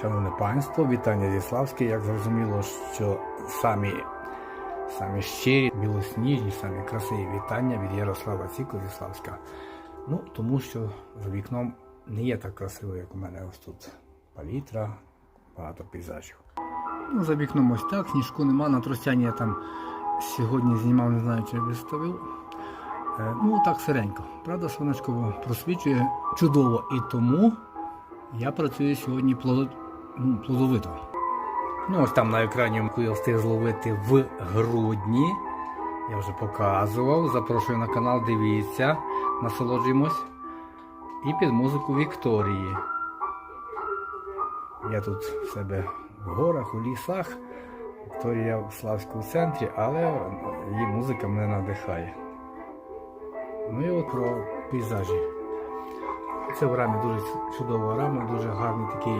Шановне панство, вітання зі Славської. Як зрозуміло, що самі, самі щирі, білосніжні, самі красиві вітання від Ярослава Ціко зі Славська. Ну, тому що за вікном не є так красиво, як у мене ось тут палітра, багато пейзажів. Ну, за вікном ось так, сніжку нема, на тростяні я там сьогодні знімав, не знаю, чи виставив. Е, Ну, так сиренько. Правда, сонечко просвічує чудово і тому я працюю сьогодні плодо- ну, плодовито. Ну, ось там на екрані яку я встиг зловити в грудні. Я вже показував. Запрошую на канал, дивіться, насолоджуємось. І під музику Вікторії. Я тут в себе в горах, у лісах. Вікторія в Славському центрі, але її музика мене надихає. Ну і от про пейзажі. Це в рамі дуже чудова рама, дуже гарний такий